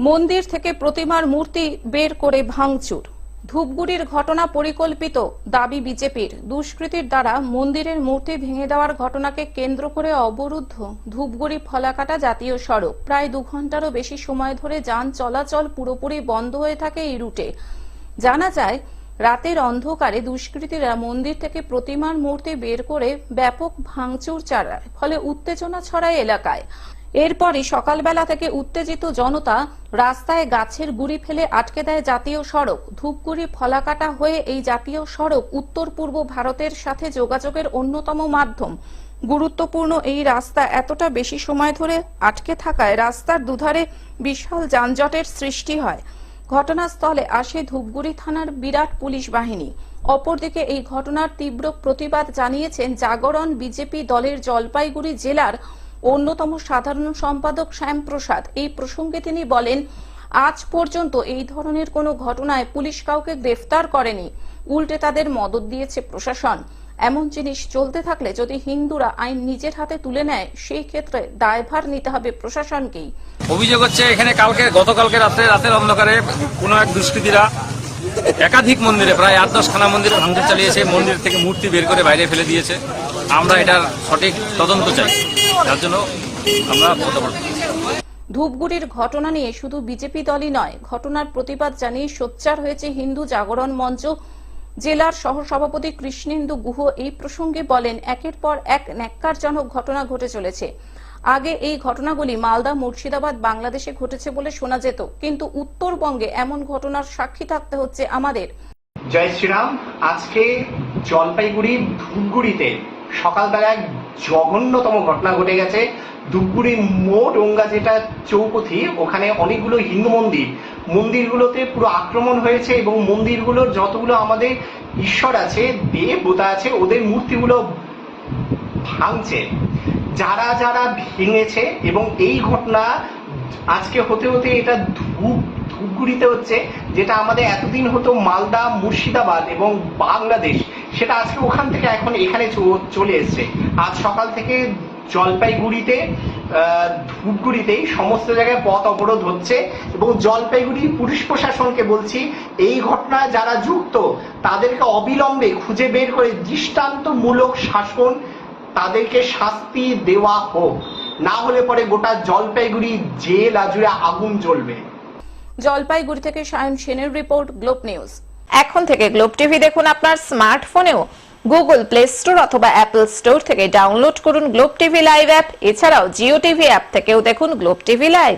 মন্দির থেকে প্রতিমার মূর্তি বের করে ভাঙচুর। ধূপগুড়ির ঘটনা পরিকল্পিত দাবি বিজেপির। দুষ্কৃতীর দ্বারা মন্দিরের মূর্তি ভেঙে দেওয়ার ঘটনাকে কেন্দ্র করে অবরুদ্ধ ধূপগুড়ি ফলাকাটা জাতীয় সড়ক। প্রায় দু ঘন্টারও বেশি সময় ধরে যান চলাচল পুরোপুরি বন্ধ হয়ে থাকে এই রুটে। জানা যায়, রাতের অন্ধকারে দুষ্কৃতীরা মন্দির থেকে প্রতিমার মূর্তি বের করে ব্যাপক ভাঙচুর চালায়, ফলে উত্তেজনা ছড়ায় এলাকায়। এরপরই সকালবেলা থেকে উত্তেজিত জনতা রাস্তায় গাছের গুড়ি ফেলে আটকে দেয় জাতীয় সড়ক। ধূপগুড়ি ফলাকাটা হয়ে এই জাতীয় সড়ক উত্তর পূর্ব ভারতের সাথে যোগাযোগের অন্যতম মাধ্যম। গুরুত্বপূর্ণ এই রাস্তা এতটা বেশি সময় ধরে আটকে থাকায় রাস্তার দুধারে বিশাল যানজটের সৃষ্টি হয়। ঘটনাস্থলে আসে ধূপগুড়ি থানার বিরাট পুলিশ বাহিনী। অপরদিকে এই ঘটনার তীব্র প্রতিবাদ জানিয়েছেন জাগরণ বিজেপি দলের জলপাইগুড়ি জেলার অন্যতম সাধারণ সম্পাদক শ্যামপ্রসাদ এই প্রসঙ্গে তিনি বলেন, আজ পর্যন্ত এই ধরনের কোনো ঘটনায় পুলিশ কাউকে গ্রেফতার করেনি। উল্টে তাদের মদত দিয়েছে প্রশাসন। এমন জিনিস চলতে থাকলে যদি হিন্দুরা আইন নিজের হাতে তুলে নেয়, সেই ক্ষেত্রে দায়ভার নিতে হবে প্রশাসনকেই। অভিযোগ হচ্ছে, এখানে কালকে, গতকালকে রাত্রে রাতের অন্ধকারে কোনো এক দুষ্কৃতীরা একাধিক মন্দিরে, প্রায় আট দশ খানা মন্দিরে ভাঙচুর চালিয়েছে, মন্দির থেকে মূর্তি বের করে বাইরে ফেলে দিয়েছে। আমরা এটার সঠিক তদন্ত চাই। তার জন্য আমরা ধূপগুড়ির ঘটনা নিয়ে শুধু বিজেপি দলই নয়, ঘটনার প্রতিবাদ জানিয়ে সোচ্চার হয়েছে হিন্দু জাগরণ মঞ্চ। জেলার সহসভাপতি কৃষ্ণেন্দু গুহ এই প্রসঙ্গে বলেন, একের পর এক ন্যাক্কারজনক ঘটনা ঘটে চলেছে। আগে এই ঘটনাগুলি মালদা, মুর্শিদাবাদ, বাংলাদেশে ঘটেছে বলে শোনা যেত, কিন্তু উত্তরবঙ্গে এমন ঘটনার সাক্ষী থাকতে হচ্ছে আমাদের। জয় শ্রীরাম, আজকে জলপাইগুড়ি ধূপগুড়িতে সকালবেলা এক জঘন্যতম ঘটনা ঘটে গেছে। ধূপগুড়ি মোট ওঙ্গা যেটা চৌপথি, ওখানে অনেকগুলো হিন্দু মন্দির। মন্দিরগুলোতে পুরো আক্রমণ হয়েছে এবং মন্দিরগুলোর যতগুলো আমাদের ঈশ্বর আছে দেবতা আছে, ওদের মূর্তিগুলো ভাঙছে। যারা যারা ভেঙেছে এবং এই ঘটনা আজকে হতে হতে এটা ধূপ, ধূপগুড়িতে হচ্ছে, যেটা আমাদের এতদিন হতো মালদা, মুর্শিদাবাদ এবং বাংলাদেশ, সেটা আজকে ওখান থেকে এখন এখানে চলে এসছে। আজ সকাল থেকে জলপাইগুড়িতে ধূপগুড়িতেই সমস্ত জায়গায় পথ অবরোধ হচ্ছে এবং জলপাইগুড়ি পুলিশ প্রশাসনকে বলছি, এই ঘটনায় যারা যুক্ত, তাদেরকে অবিলম্বে খুঁজে বের করে দৃষ্টান্তমূলক শাসন তাদেরকে শাস্তি দেওয়া হোক। না হলে পরে গোটা জলপাইগুড়ি জেল আজুড়ে আগুন জ্বলবে। জলপাইগুড়ি থেকে সায়ন সেনের রিপোর্ট, গ্লোব নিউজ। এখন থেকে গ্লোব টিভি দেখুন আপনার স্মার্টফোনেও। গুগল প্লে স্টোর অথবা অ্যাপল স্টোর থেকে ডাউনলোড করুন গ্লোব টিভি লাইভ অ্যাপ। এছাড়াও জিও টিভি অ্যাপ থেকেও দেখুন গ্লোব টিভি লাইভ।